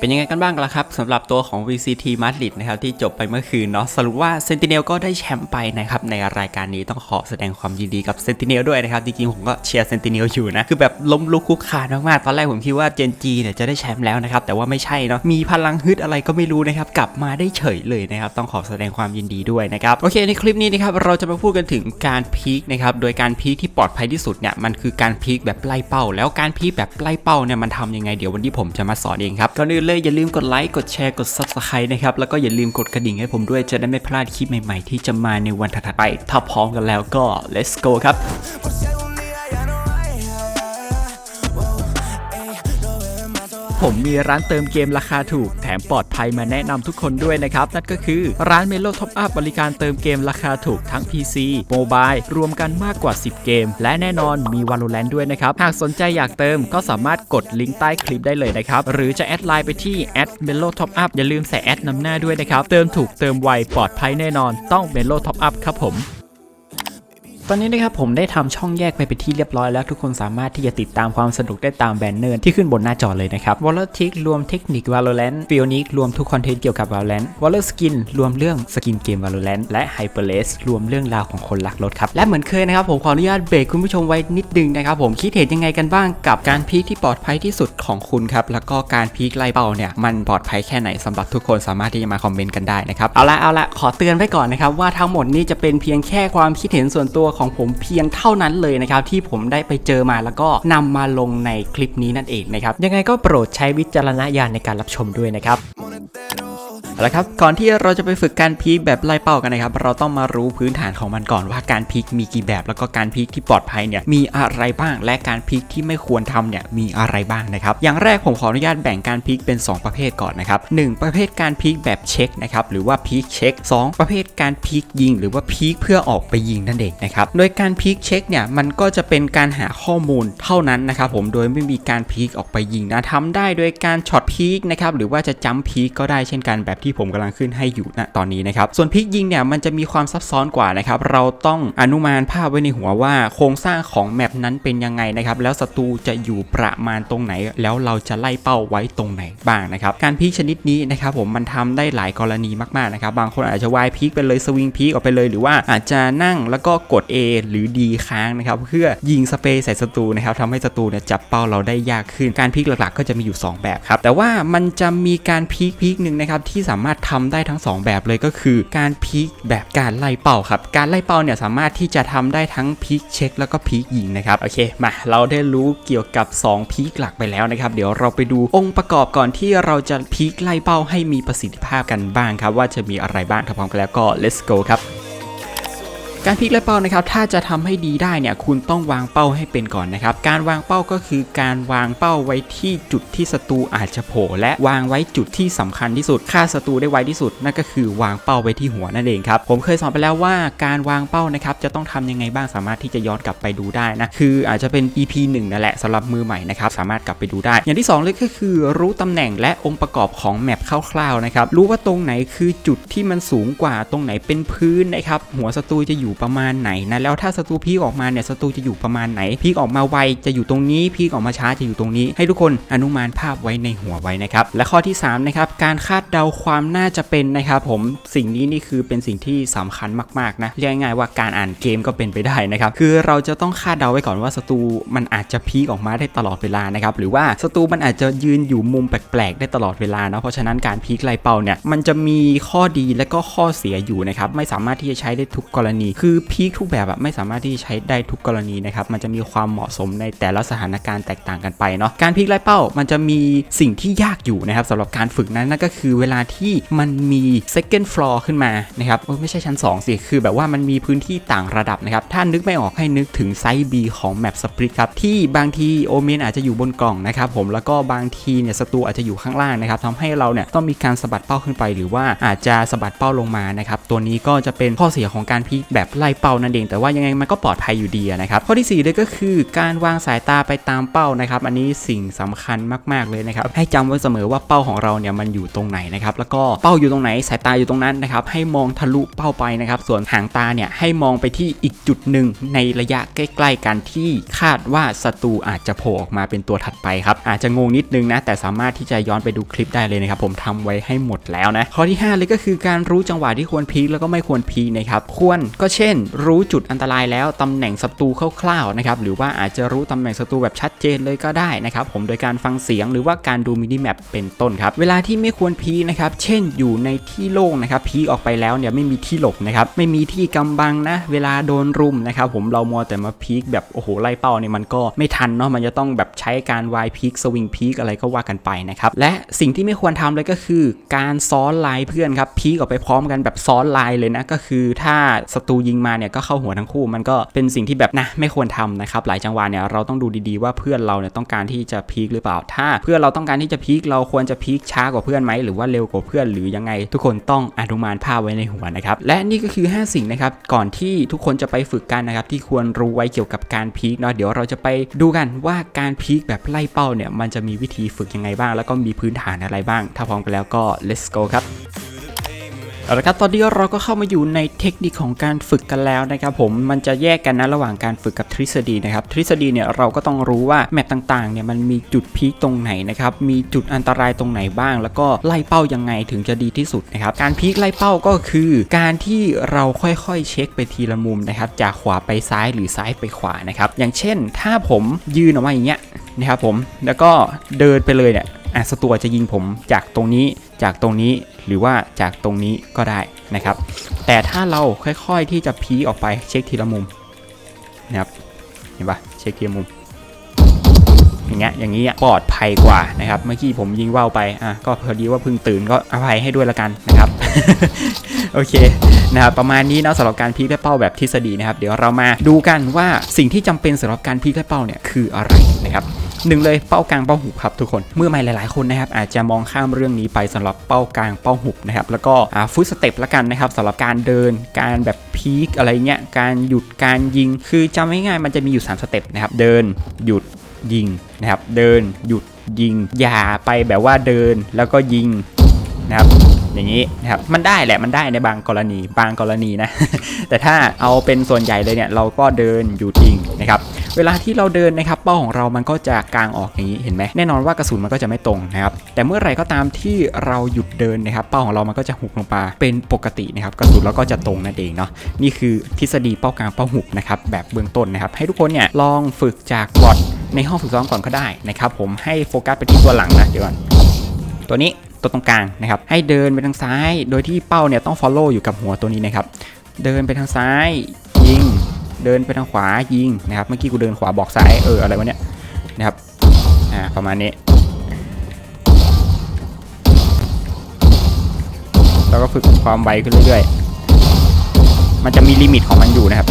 เป็นยังไงกันบ้างล่ะครับสำหรับตัวของ VCT Madrid นะครับที่จบไปเมื่อคืนเนาะสรุปว่า Sentinel ก็ได้แชมป์ไปนะครับในรายการนี้ต้องขอแสดงความยินดีกับ Sentinel ด้วยนะครับจริงๆผมก็เชียร์ Sentinel อยู่นะคือแบบล้มลุกคุกคานมากๆตอนแรกผมคิดว่า Gen G เนี่ยจะได้แชมป์แล้วนะครับแต่ว่าไม่ใช่เนาะมีพลังฮึดอะไรก็ไม่รู้นะครับกลับมาได้เฉยเลยนะครับต้องขอแสดงความยินดีด้วยนะครับโอเคในคลิปนี้นะครับเราจะมาพูดกันถึงการพีคนะครับโดยการพีคที่ปลอดภัยที่สุดเนี่ยมันคือการพีคแบบไล่เป้าแล้วการพีคแบบไล่เป้าเนี่ยมันทำยังไงเดี๋ยววันนี้ผมจะมาสอนเองครับก่อนอื่นเลยอย่าลืมกดไลค์กดแชร์กด subscribe นะครับแล้วก็อย่าลืมกดกระดิ่งให้ผมด้วยจะได้ไม่พลาดคลิปใหม่ๆ ที่จะมาในวันถัดไป ถ้าพร้อมกันแล้วก็ let's go ครับ ผมมีร้านเติมเกมราคาถูก แถมปลอดภัยมาแนะนำทุกคนด้วยนะครับ นั่นก็คือร้าน Melo Top Up บริการเติมเกมราคาถูกทั้ง PC โมบายรวมกันมากกว่า 10 เกม และแน่นอนมี Valorant ด้วยนะครับ หากสนใจอยากเติมก็สามารถกดลิงก์ใต้คลิปได้เลยนะครับ หรือจะแอดไลน์ไปที่ @melo top up อปอัพอย่าลืมใส่แอดนำหน้าด้วยนะครับ เติมถูกเติมไวปลอดภัยแน่นอน ต้อง Melo Top Up ครับผม ตอนนี้นะครับผมได้ทำช่องแยกไปเป็นที่เรียบร้อยแล้วทุกคนสามารถที่จะติดตามความสนุกได้ตามแบนเนอร์ที่ขึ้นบนหน้าจอเลยนะครับ w a l l e r t i c รวมเทคนิค Valorant f i o n i c รวมทุกคอนเทนต์เกี่ยวกับ Valorant w a l l e r Skin รวมเรื่องสกินเกม Valorant และ Hyperlace รวมเรื่องราวของคนรักรถครับและเหมือนเคยนะครับผมขออนุญาตเบรกคุณผู้ชมไว้นิดนึงนะครับผมคิดเห็นยังไงกันบ้างกับการพีคที่ปลอดภัยที่สุดของคุณครับแล้วก็การพีคไล่เป้าเนี่ยมันปลอดภัยแค่ไหนสำหรับทุกคนสามารถที่จะมาคอมเมนต์กันได้นะครับเอาละเอาละขอเตือนไว้ก่อนนะครับว่าทั้งหมดนี้จะเป็นเพียงแค่ความคิดเห็นส่วนตัวของผมเพียงเท่านั้นเลยนะครับที่ผมได้ไปเจอมาแล้วก็นำมาลงในคลิปนี้นั่นเองนะครับยังไงก็โปรดใช้วิจารณญาณในการรับชมด้วยนะครับ monetero. เอาละครับก่อนที่เราจะไปฝึกการพีคแบบไล่เป้ากันนะครับ เราต้องมารู้พื้นฐานของมันก่อนว่าการพีคมีกี่แบบ แล้วก็การพีคที่ปลอดภัยเนี่ยมีอะไรบ้าง และการพีคที่ไม่ควรทำเนี่ยมีอะไรบ้างนะครับ อย่างแรกผมขออนุญาตแบ่งการพีคเป็น 2 ประเภทก่อนนะครับหนึ่งประเภทการพีคแบบเช็คนะครับหรือว่าพีคเช็คสองประเภทการพีคยิง หรือว่าพีคเพื่อออกไปยิงนั่นเองนะครับโดยการพีคเช็คเนี่ยมันก็จะเป็นการหาข้อมูลเท่านั้นนะครับผมโดยไม่มีการพีคออกไปยิงนะทำได้โดยการช็อตพีคนะครับหรือว่าจะจัมพีคก็ได้เช่นกันแบบที่ผมกำลังขึ้นให้อยู่ณตอนนี้นะครับ ส่วนพีคยิงเนี่ยมันจะมีความซับซ้อนกว่านะครับ เราต้องอนุมานภาพไว้ในหัวว่าโครงสร้างของแมปนั้นเป็นยังไงนะครับ แล้วศัตรูจะอยู่ประมาณตรงไหน แล้วเราจะไล่เป้าไว้ตรงไหนบ้างนะครับ การพีคชนิดนี้นะครับผมมันทำได้หลายกรณีมากๆนะครับ บางคนอาจจะวายพีคไปเลยสวิงพีคออกไปเลย หรือว่าอาจจะนั่งแล้วก็กด A หรือ D ค้างนะครับ เพื่อยิงสเปรย์ใส่ศัตรูนะครับทำให้ศัตรูเนี่ยจับเป้าเราได้ยากขึ้น การพีคหลักๆ ก็จะมีอยู่ 2 แบบครับ แต่ว่ามันจะมีการพีคพีคหนึ่งนะครับที่สาามารถทำได้ทั้ง 2 แบบเลยก็คือ การพีคแบบการไล่เป่าครับ การไล่เป่าเนี่ยสามารถที่จะทำได้ทั้งพีคเช็คแล้วก็พีคยิงนะครับโอเคมาเราได้รู้เกี่ยวกับ 2 พีคหลักไปแล้วนะครับ เดี๋ยวเราไปดูองค์ประกอบก่อนที่เราจะพีคไล่เป้าให้มีประสิทธิภาพกันบ้างครับ ว่าจะมีอะไรบ้างถ้าพร้อมกันแล้วก็ let's go ครับ การพลิกและเป้านะครับถ้าจะทำให้ดีได้เนี่ยคุณต้องวางเป้าให้เป็นก่อนนะครับ การวางเป้าก็คือการวางเป้าไว้ที่จุดที่ศัตรูอาจจะโผล่และวางไว้จุดที่สำคัญที่สุดฆ่าศัตรูได้ไวที่สุด นั่นก็คือวางเป้าไว้ที่หัวนั่นเองครับผมเคยสอนไปแล้วว่าการวางเป้านะครับจะต้องทำยังไงบ้างสามารถที่จะย้อนกลับไปดูได้นะคืออาจจะเป็น EP 1นั่นแหละสำหรับมือใหม่นะครับสามารถกลับไปดูได้ อย่างที่สองเลยก็คือรู้ตำแหน่งและองค์ประกอบของแมปคร่าวๆนะครับรู้ว่าตรงไหนคือจุดที่มันสูงกว่าตรงไหนเป็นพื้นนะครับหัวศัตรูจะอยูู่่ประมาณไหนนะ แล้วถ้าศัตรูพีกออกมาเนี่ยศัตรูจะอยู่ประมาณไหน พีกออกมาไวจะอยู่ตรงนี้ พีกออกมาช้าจะอยู่ตรงนี้ ให้ทุกคนอนุมานภาพไว้ในหัวไว้นะครับ และข้อที่3นะครับ การคาดเดาความน่าจะเป็นนะครับผม สิ่งนี้นี่คือเป็นสิ่งที่สำคัญมากๆนะเรียกง่ายว่าการอ่านเกมก็เป็นไปได้นะครับ คือเราจะต้องคาดเดาไว้ก่อนว่าศัตรูมันอาจจะพีกออกมาได้ตลอดเวลานะครับ หรือว่าศัตรูมันอาจจะยืนอยู่มุมแปลกๆ ได้ตลอดเวลานะเพราะฉะนั้นการพีกไล่เป้าเนี่ย มันจะมีข้อดีและก็ข้อเสียอยู่นะครับ ไม่สามารถที่จะใช้ได้ทุกกรณีคือพีกทุกแบบอะไม่สามารถที่ใช้ได้ทุกกรณีนะครับ มันจะมีความเหมาะสมในแต่ละสถานการณ์แตกต่างกันไปเนาะ การพีกไล่เป้ามันจะมีสิ่งที่ยากอยู่นะครับสำหรับการฝึกนั้นนั่นก็คือเวลาที่มันมี second floor ขึ้นมานะครับเออไม่ใช่ชั้น 2 สิ คือแบบว่ามันมีพื้นที่ต่างระดับนะครับ ถ้านึกไม่ออกให้นึกถึงไซส์ B ของแมปสปริตครับ ที่บางทีโอเมนอาจจะอยู่บนกล่องนะครับผม แล้วก็บางทีเนี่ยศัตรูอาจจะอยู่ข้างล่างนะครับทำให้เราเนี่ยต้องมีการสะบัดเป้าขึ้นไป หรือว่าอาจจะสะบัดเป้าลงมานะครับ ตัวนี้ก็จะเป็นข้อเสียของการพีกแบบไล่เป้านั่นเอง แต่ว่ายังไงมันก็ปลอดภัยอยู่ดีนะครับข้อที่สี่เลยก็คือการวางสายตาไปตามเป้านะครับอันนี้สิ่งสำคัญมาก ๆเลยนะครับให้จำไว้เสมอว่าเป้าของเราเนี่ยมันอยู่ตรงไหนนะครับแล้วก็เป้าอยู่ตรงไหนสายตาอยู่ตรงนั้นนะครับให้มองทะลุเป้าไปนะครับส่วนหางตาเนี่ยให้มองไปที่อีกจุดหนึ่งในระยะใกล้ ๆ กันที่คาดว่าศัตรูอาจจะโผล่ออกมาเป็นตัวถัดไปครับอาจจะงงนิดนึงนะแต่สามารถที่จะย้อนไปดูคลิปได้เลยนะครับผมทำไว้ให้หมดแล้วนะข้อที่ 5 เลยก็คือการรู้จังหวะที่ควรพีคแล้วก็ไม่ควรพีคนะครับควรก็เชช่น รู้จุดอันตรายแล้วตำแหน่งศัตรูคร่าวๆนะครับหรือว่าอาจจะรู้ตำแหน่งศัตรูแบบชัดเจนเลยก็ได้นะครับผมโดยการฟังเสียงหรือว่าการดูมินิแมปเป็นต้นครับเวลาที่ไม่ควรพีนะครับเช่นอยู่ในที่โล่งนะครับพีออกไปแล้วเนี่ยไม่มีที่หลบนะครับไม่มีที่กำบังนะ เวลาโดนรุมนะครับผมเรามัวแต่มาพีคแบบโอ้โหไล่เป้าเนี่ยมันก็ไม่ทันเนาะมันจะต้องแบบใช้การวายพีคสวิงพีคอะไรก็ว่ากันไปนะครับและสิ่งที่ไม่ควรทำเลยก็คือ การซ้อนไลน์เพื่อนครับพีคออกไปพร้อมกันแบบซ้อนไลน์เลยนะก็คือถ้าศัตรูยยิงมาเนี่ยก็เข้าหัวทั้งคู่ มันก็เป็นสิ่งที่แบบนะไม่ควรทำนะครับหลายจังหวะเนี่ยเราต้องดูดีๆว่าเพื่อนเราเนี่ยต้องการที่จะพีคหรือเปล่า ถ้าเพื่อนเราต้องการที่จะพีคเราควรจะพีคช้ากว่าเพื่อนไหมหรือว่าเร็วกว่าเพื่อนหรือยังไง ทุกคนต้องอนุมานภาพไว้ในหัวนะครับและนี่ก็คือ 5 สิ่งนะครับก่อนที่ทุกคนจะไปฝึกกันนะครับที่ควรรู้ไว้เกี่ยวกับการพีคเนาะเดี๋ยวเราจะไปดูกันว่าการพีคแบบไล่เป้าเนี่ยมันจะมีวิธีฝึกยังไงบ้าง แล้วก็มีพื้นฐานอะไรบ้าง ถ้าพร้อมกันแล้วก็ let's go ครับ เอาละครับตอนนี้เราก็เข้ามาอยู่ในเทคนิคของการฝึกกันแล้วนะครับผมมันจะแยกกันนะระหว่างการฝึกกับทฤษฎีนะครับทฤษฎีเนี่ยเราก็ต้องรู้ว่าแมปต่างๆเนี่ยมันมีจุดพีคตรงไหนนะครับมีจุดอันตรายตรงไหนบ้าง แล้วก็ไล่เป้ายังไงถึงจะดีที่สุดนะครับการพีคไล่เป้าก็คือ การที่เราค่อยๆ เช็คไปทีละมุมนะครับจากขวาไปซ้ายหรือซ้ายไปขวานะครับอย่างเช่น ถ้าผมยืนออกมาอย่างเงี้ยนะครับผมแล้วก็เดินไปเลยเนี่ยอะศัตรูอาจจะยิงผมจากตรงนี้ จากตรงนี้หรือว่าจากตรงนี้ก็ได้นะครับ แต่ถ้าเราค่อยๆที่จะพีออกไปเช็คทีละมุมนะครับเห็นปะเช็คทีละมุมอย่างเงี้ยอย่างนี้ปลอดภัยกว่านะครับเมื่อกี้ผมยิงว่าวไปอะก็พอดีว่าเพิ่งตื่นก็อภัยให้ด้วยละกันนะครับโอเคนะครับประมาณนี้เนาะสำหรับการพีคและเป้าแบบทฤษฎีนะครับ เดี๋ยวเรามาดูกันว่าสิ่งที่จำเป็นสำหรับการพีคและเป้าเนี่ยคืออะไรนะครับ หนึ่งเลยเป้ากลางเป้าหุบครับทุกคนมือใหม่หลายๆคนนะครับอาจจะมองข้ามเรื่องนี้ไปสำหรับเป้ากลางเป้าหุบนะครับแล้วก็ฟุตสเต็ปละกันนะครับสำหรับการเดินการแบบพีคอะไรเงี้ยการหยุดการยิง คือจำง่ายๆมันจะมีอยู่ 3 สเต็ปนะครับเดินหยุดยิงนะครับเดินหยุดยิง อย่าไปแบบว่าเดินแล้วก็ยิงนะครับ อย่างนี้นะครับมันได้แหละมันได้ในบางกรณีบางกรณีนะ แต่ถ้าเอาเป็นส่วนใหญ่เลยเนี่ยเราก็เดินหยุดยิงนะครับเวลาที่เราเดินนะครับเป้าของเรามันก็จะกางออกอย่างนี้เห็นไหมแน่นอนว่ากระสุนมันก็จะไม่ตรงนะครับแต่เมื่อไหร่ก็ตามที่เราหยุดเดินนะครับ เป้าของเรามันก็จะหุบลงมาเป็นปกตินะครับกระสุนเราก็จะตรงนั่นเองเนาะนี่คือทฤษฎีเป้ากลางเป้าหุบนะครับแบบเบื้องต้นนะครับให้ทุกคนเนี่ยลองฝึกจากบอทในห้องฝึกซ้อมก่อนก็ได้นะครับผมให้โฟกัสไปที่ตัวหลังนะเดี๋ยวก่อนตัวนี้ ตัวตรงกลางนะครับให้เดินไปทางซ้าย โดยที่เป้าเนี่ยต้อง follow อยู่กับหัวตัวนี้นะครับเดินไปทางซ้ายยิง เดินไปทางขวายิงนะครับเมื่อกี้กูเดินขวาบอกซ้ายเอออะไรวะเนี่ยนะครับอ่าประมาณนี้แล้วก็ฝึกความไวขึ้นเรื่อยๆ มันจะมีลิมิตของมันอยู่นะครับ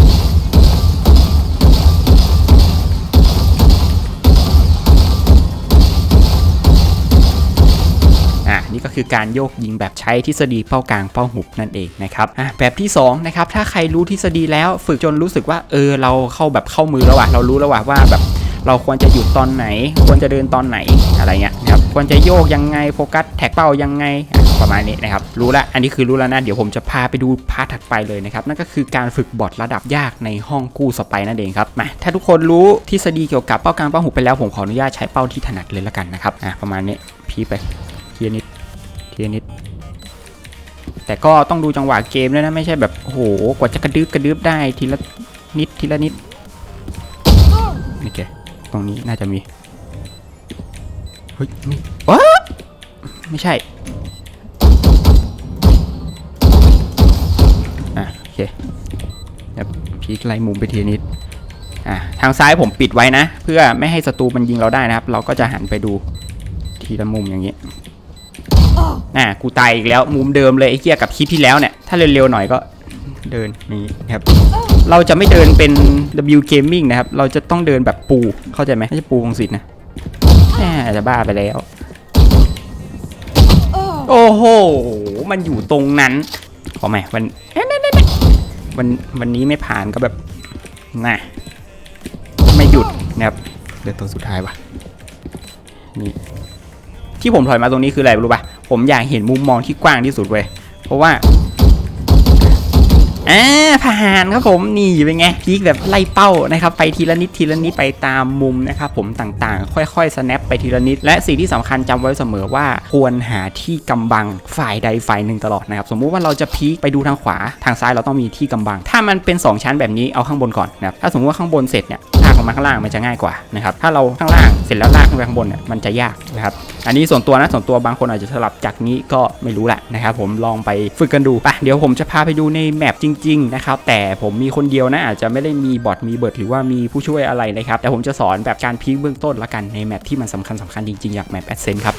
นี่ก็คือการโยกยิงแบบใช้ทฤษฎีเป้ากลางเป้าหุบนั่นเองนะครับอะแบบที่2นะครับถ้าใครรู้ทฤษฎีแล้วฝึกจนรู้สึกว่าเออเราเข้าแบบเข้ามือแล้วว่ะเรารู้แล้วว่ะว่าแบบเราควรจะหยุดตอนไหน ควรจะเดินตอนไหนอะไรเงี้ยนะครับควรจะโยกยังไงโฟกัสแท็กเป้ายังไงประมาณนี้นะครับรู้ล้วอันนี้คือรู้แล้วนะเดี๋ยวผมจะพาไปดูพาร์ทถัดไปเลยนะครับนั่นก็คือการฝึกบอทระดับยากในห้องกู้สไปนั่นเองครับมาถ้าทุกคนรู้ทฤษฎีเกี่ยวกับเป้ากลางเป้าหุบไปแล้วผมขออนุญาตใช้เป้าที่ถนัดเลยละกันนะครับอะประมาณนี้พีไปเทียนิด ทีนิด แต่ก็ต้องดูจังหวะเกมด้วยนะ ไม่ใช่แบบโอ้โหกว่าจะกระดึบกระดึบได้ทีละนิดทีละนิดโอเคตรงนี้น่าจะมีเฮ้ยมีว้าไม่ใช่อะโอเคแบบพีกไล่มุมไปทีนิดอะทางซ้ายผมปิดไว้นะ เพื่อไม่ให้ศัตรูมันยิงเราได้นะครับ เราก็จะหันไปดูทีละมุมอย่างนี้ อะกูตายอีกแล้วมุมเดิมเลยไอ้เกียกับคลิปที่แล้วเนี่ย ถ้าเร็วๆหน่อยก็เดินนี้นะครับ เราจะไม่เดินเป็น W Gaming นะครับ เราจะต้องเดินแบบปูเข้าใจไหมไม่ใช่ปูของสิทธิ์นะแหมจะบ้าไปแล้ว โอ้โห มันอยู่ตรงนั้น ขอใหม่วันเอ๊ะนั่นๆๆวันวันนี้ไม่ผ่านก็แบบน่ะไม่หยุดนะครับเดี๋ยวตัวสุดท้ายว่ะนี่ที่ผมถอยมาตรงนี้คืออะไรรู้ป่ะ ผมอยากเห็นมุมมองที่กว้างที่สุดเว้ยเพราะว่าอ่าผ่านครับผมนี่เป็นไงพีคแบบไล่เป้านะครับไปทีละนิดทีละนิดไปตามมุมนะครับผมต่างๆ ค่อยๆ snap ไปทีละนิด และสิ่งที่สำคัญจำไว้เสมอว่าควรหาที่กำบังฝ่ายใดฝ่ายหนึ่งตลอดนะครับสมมุติว่าเราจะพีคไปดูทางขวาทางซ้ายเราต้องมีที่กำบัง ถ้ามันเป็น 2 ชั้นแบบนี้เอาข้างบนก่อนนะครับถ้าสมมติว่าข้างบนเสร็จเนี่ยลากลงมาข้างล่างมันจะง่ายกว่านะครับถ้าเราข้างล่างเสร็จแล้วลากขึ้นไปข้างบนเนี่ยมันจะยากนะครับ อันนี้ส่วนตัวนะส่วนตัวบางคนอาจจะสลับจากนี้ก็ไม่รู้แหละนะครับผมลองไปฝึกกันดูไปเดี๋ยวผมจะพาไปดูในแมปจริงๆนะครับแต่ผมมีคนเดียวนะอาจจะไม่ได้มีบอทมีเบิร์ดหรือว่ามีผู้ช่วยอะไรนะครับแต่ผมจะสอนแบบการพีคเบื้องต้นละกันในแมปที่มันสำคัญสำคัญจริงๆอย่างแมปแอดเซนครับ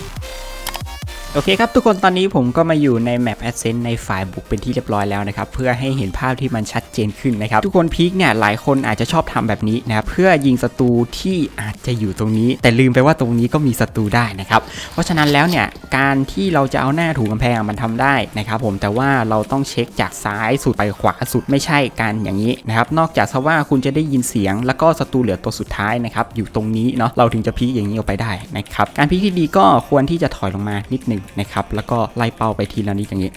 โอเคครับ ทุกคนตอนนี้ผมก็มาอยู่ในแมป Ascent ในฝ่ายบุกเป็นที่เรียบร้อยแล้วนะครับ เพื่อให้เห็นภาพที่มันชัดเจนขึ้นนะครับ ทุกคนพีคเนี่ยหลายคนอาจจะชอบทำแบบนี้นะครับ เพื่อยิงศัตรูที่อาจจะอยู่ตรงนี้ แต่ลืมไปว่าตรงนี้ก็มีศัตรูได้นะครับ เพราะฉะนั้นแล้วเนี่ย การที่เราจะเอาหน้าถูกำแพงมันทำได้นะครับผมแต่ว่าเราต้องเช็คจากซ้ายสุดไปขวาสุดไม่ใช่การอย่างนี้นะครับนอกจากซะว่าคุณจะได้ยินเสียง แล้วก็ศัตรูเหลือตัวสุดท้ายนะครับอยู่ตรงนี้เนาะเราถึงจะพีคอย่างนี้ออกไปได้นะครับการพีคที่ดีก็ควรที่จะถอยลงมานิดนึงนะครับแล้วก็ไล่เป้าไปทีละนิดอย่างนี้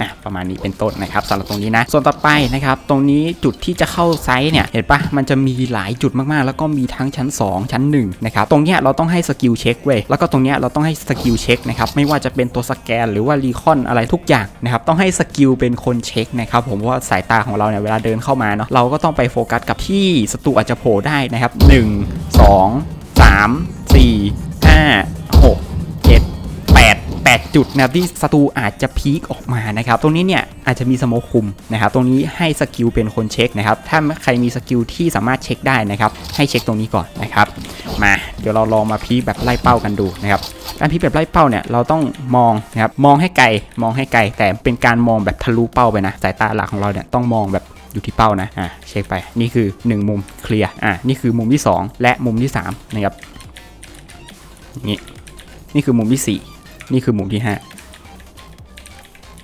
นะประมาณนี้เป็นต้นนะครับสำหรับตรงนี้นะ ส่วนต่อไปนะครับ ตรงนี้จุดที่จะเข้าไซต์เนี่ย เห็นปะมันจะมีหลายจุดมากๆ แล้วก็มีทั้งชั้น 2 ชั้น1นะครับตรงเนี้ยเราต้องให้สกิลเช็คเว้ยแล้วก็ตรงเนี้ยเราต้องให้สกิลเช็คนะครับไม่ว่าจะเป็นตัวสแกนหรือว่ารีคอนอะไรทุกอย่างนะครับต้องให้สกิลเป็นคนเช็คนะครับผมเพราะว่าสายตาของเราเนี่ยเวลาเดินเข้ามาเนาะเราก็ต้องไปโฟกัสกับที่ศัตรูอาจจะโผล่ได้นะครับ 1 2 3 4 5 8 จุดนะครับที่ศัตรูอาจจะพีคออกมานะครับตรงนี้เนี่ยอาจจะมีสโมคคุมนะครับตรงนี้ให้สกิลเป็นคนเช็คนะครับถ้าใครมีสกิลที่สามารถเช็คได้นะครับให้เช็คตรงนี้ก่อนนะครับมาเดี๋ยวเราลองมาพีคแบบไล่เป้ากันดูนะครับการพีคแบบไล่เป้าเนี่ยเราต้องมองนะครับมองให้ไกลมองให้ไกล แต่เป็นการมองแบบทะลุเป้าไปนะสายตาหลักของเราเนี่ยต้องมองแบบอยู่ที่เป้านะ อะเช็คไป นี่คือ 1 มุมเคลียร์ อะนี่คือมุมที่ 2 และมุมที่ 3 นะครับ นี่ นี่คือมุมที่ 4 นี่คือมุมที่ 5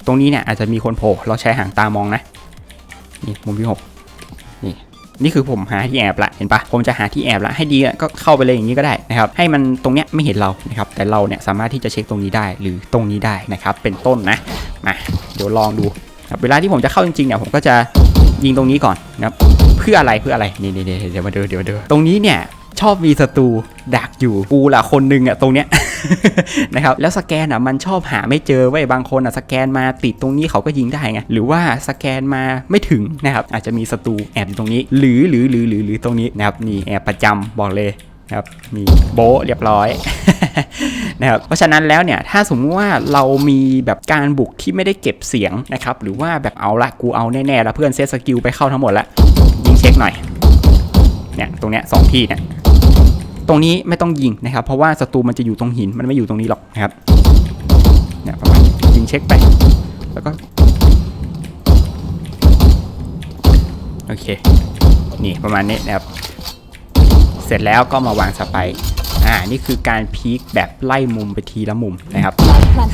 ตรงนี้เนี่ยอาจจะมีคนโผล่เราใช้หางตามองนะ นี่มุมที่ 6 นี่นี่คือผมหาที่แอบละเห็นปะผมจะหาที่แอบละให้ดีก็เข้าไปเลยอย่างนี้ก็ได้นะครับให้มันตรงเนี้ยไม่เห็นเรานะครับแต่เราเนี่ยสามารถที่จะเช็คตรงนี้ได้หรือตรงนี้ได้นะครับเป็นต้นนะมาเดี๋ยวลองดูครับเวลาที่ผมจะเข้าจริงๆเนี่ยผมก็จะยิงตรงนี้ก่อนนะครับเพื่ออะไรเพื่ออะไรนี่นี่เดี๋ยวมาดูเดี๋ยวเดี๋ยวตรงนี้เนี่ย ชอบมีศัตรูดักอยู่กูละคนหนึ่งอะตรงเนี้ย นะครับแล้วสแกนอะมันชอบหาไม่เจอไว้ยบางคนอะสแกนมาติดตรงนี้เขาก็ยิงได้ไงหรือว่าสแกนมาไม่ถึงนะครับอาจจะมีศัตรูแอบอยู่ตรงนี้ หรือหรือหรือหรือหรือตรงนี้นะครับนี่แอบประจำบอกเลยนะครับมีโบเรียบร้อยนะครับเพราะฉะนั้นแล้วเนี่ยถ้าสมมติว่าเรามีแบบการบุกที่ไม่ได้เก็บเสียงนะครับหรือว่าแบบเอาละกูเอาแน่ๆแล้วเพื่อนเซตสกิลไปเข้าทั้งหมดล้วยิงเช็คหน่อยเนี่ยตรงเนี้ยสองที่เนี่ย ตรงนี้ไม่ต้องยิงนะครับ เพราะว่าศัตรูมันจะอยู่ตรงหินมันไม่อยู่ตรงนี้หรอกนะครับเนี่ยประมาณยิงเช็คไป แล้วก็โอเค นี่ประมาณนี้นะครับ เสร็จแล้วก็มาวางสไปร์ อ่านี่คือการพีคแบบไล่มุมไปทีละมุมนะครับ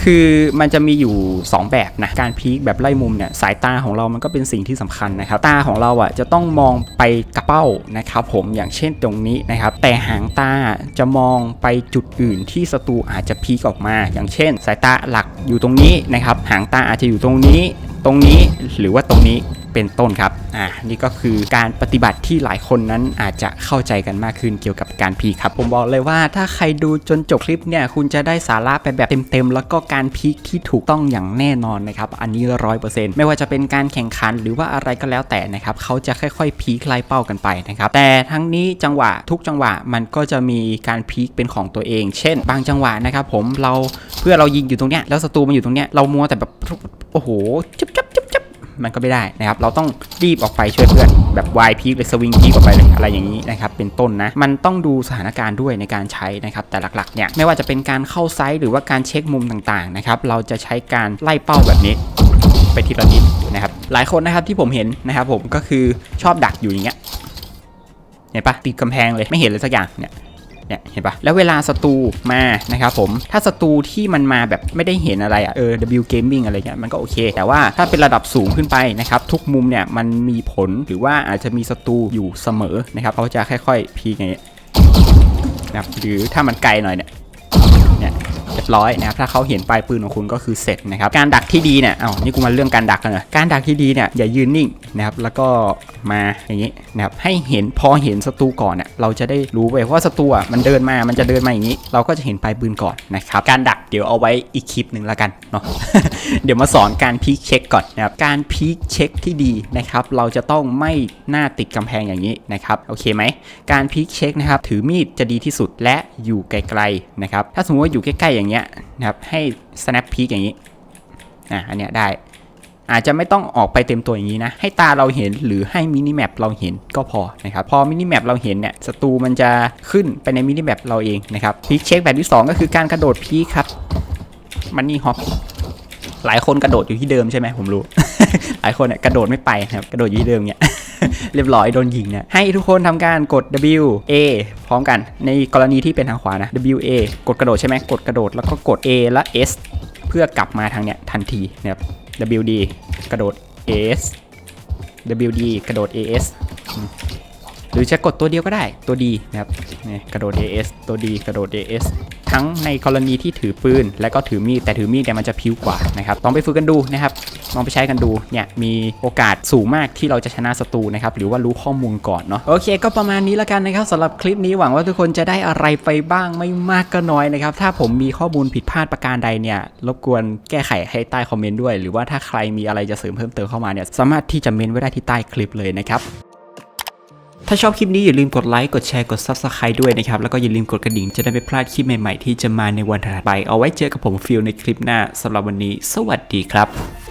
คือมันจะมีอยู่ 2 แบบนะ การพีคแบบไล่มุมเนี่ยสายตาของเรามันก็เป็นสิ่งที่สำคัญนะครับ ตาของเราอะจะต้องมองไปกระเป้านะครับผมอย่างเช่นตรงนี้นะครับ แต่หางตาจะมองไปจุดอื่นที่ศัตรูอาจจะพีคออกมา อย่างเช่น สายตาหลักอยู่ตรงนี้นะครับ หางตาอาจจะอยู่ตรงนี้ ตรงนี้หรือว่าตรงนี้เป็นต้นครับ อ่านี่ก็คือการปฏิบัติที่หลายคนนั้นอาจจะเข้าใจกันมากขึ้นเกี่ยวกับการพีคครับ ผมบอกเลยว่าถ้าใครดูจนจบคลิปเนี่ยคุณจะได้สาระไปแบบเต็มๆ แล้วก็การพีคที่ถูกต้องอย่างแน่นอนนะครับ อันนี้ร้อยเปอร์เซ็นต์ไม่ว่าจะเป็นการแข่งขันหรือว่าอะไรก็แล้วแต่นะครับเขาจะค่อยๆ พีคไล่เป้ากันไปนะครับ แต่ทั้งนี้จังหวะทุกจังหวะมันก็จะมีการพีคเป็นของตัวเอง เช่น บางจังหวะนะครับผมเราเพื่อเรายิงอยู่ตรงเนี้ยแล้วศัตรูมันอยู่ตรงเนี้ยเรามัวแต่แบบโอ้โหจุ๊บจับจุ๊บจับ มันก็ไม่ได้นะครับ เราต้องรีบออกไปช่วยเพื่อนแบบวายพีคเลยสวิงพีคออกไปเลยอะไรอย่างนี้นะครับ เป็นต้นนะ มันต้องดูสถานการณ์ด้วยในการใช้นะครับ แต่หลักๆเนี่ยไม่ว่าจะเป็นการเข้าไซต์หรือว่าการเช็คมุมต่างๆนะครับ เราจะใช้การไล่เป้าแบบนี้ไปทีละนิดนะครับ หลายคนนะครับที่ผมเห็นนะครับผมก็คือชอบดักอยู่อย่างเงี้ยเห็นปะติดกำแพงเลยไม่เห็นเลยสักอย่างเนี่ย เนี่ยเห็นปะแล้วเวลาศัตรูมานะครับผมถ้าศัตรูที่มันมาแบบไม่ได้เห็นอะไรอะ่ะเออ W Gaming อะไรเงี้ยมันก็โอเค แต่ว่าถ้าเป็นระดับสูงขึ้นไปนะครับทุกมุมเนี่ยมันมีผลหรือว่าอาจจะมีศัตรูอยู่เสมอนะครับเขาจะค่อยๆพีกอย่างเงี้ยนะครับหรือถ้ามันไกลหน่อยเนี่ย บร้อยนะครับถ้าเขาเห็นปลายปืนของคุณก็คือเสร็จนะครับการดักที่ดีเนี่ยเอานี่กูมาเรื่องการดักกันเหรอการดักที่ดีเนี่ยอย่ายืนนิ่งนะครับแล้วก็มาอย่างนี้นะครับให้เห็นพอเห็นศัตรูก่อนเนี่ยเราจะได้รู้ไปว่าศัตรูอะมันเดินมามันจะเดินมาอย่างนี้ เราก็จะเห็นปลายปืนก่อนนะครับการดักเดี๋ยวเอาไว้อีกคลิปหนึ่งละกันเนาะเดี๋ยวมาสอนการพีคเช็คก่อนนะครับการพีคเช็คที่ดีนะครับเราจะต้องไม่หน้าติดกำแพงอย่างนี้นะครับโอเคไหมการพีคเช็คนะครับถือมีดจะดีที่สุดและอยู่ไกลๆนะครับถ้าสมมติว่าอยู่ใกล้ๆอย่างเงี้ยนะครับให้ snap peek อย่างนี้อะอันเนี้ยได้อาจจะไม่ต้องออกไปเต็มตัวอย่างนี้นะ ให้ตาเราเห็นหรือให้มินิแมปเราเห็นก็พอนะครับ พอมินิแมปเราเห็นเนี่ยศัตรูมันจะขึ้นไปในมินิแมปเราเองนะครับพีคเช็คแบบที่ 2 ก็คือการกระโดดพีคครับมันนี่ฮอปหลายคนกระโดดอยู่ที่เดิมใช่ไหมผมรู้ หลายคนเนี่ยกระโดดไม่ไปครับกระโดดอยู่ที่เดิมเนี่ย เรียบร้อยโดนยิงเนี่ยให้ทุกคนทำการกด W A พร้อมกัน ในกรณีที่เป็นทางขวานะ W A กดกระโดดใช่ไหมกดกระโดดแล้วก็กด A และ S เพื่อกลับมาทางเนี้ยทันทีนะครับ WD กระโดด AS WD กระโดด AS หรือจะกดตัวเดียวก็ได้ตัวดีนะครับนี่กระโดด AS ตัวดีกระโดด AS ทั้งในกรณีที่ถือปืน และก็ถือมีด แต่ถือมีดเนี่ยมันจะพิ้วกว่านะครับลองไปฝึกกันดูนะครับลองไปใช้กันดูเนี่ยมีโอกาสสูงมากที่เราจะชนะศัตรูนะครับหรือว่ารู้ข้อมูลก่อนเนาะโอเค ก็ประมาณนี้แล้วกันนะครับสำหรับคลิปนี้หวังว่าทุกคนจะได้อะไรไปบ้างไม่มากก็น้อยนะครับถ้าผมมีข้อมูลผิดพลาดประการใดเนี่ยรบกวนแก้ไขให้ใต้คอมเมนต์ด้วย หรือว่าถ้าใครมีอะไรจะเสริมเพิ่มเติมเข้ามาเนี่ยสามารถที่จะเมนไว้ได้ที่ใต้คลิปเลยนะครับ ถ้าชอบคลิปนี้อย่าลืมกดไลค์ กดแชร์ กด Subscribe ด้วยนะครับ แล้วก็อย่าลืมกดกระดิ่งจะได้ไม่พลาดคลิปใหม่ๆ ที่จะมาในวันถัดไป เอาไว้เจอกับผมฟิลในคลิปหน้าสำหรับวันนี้ สวัสดีครับ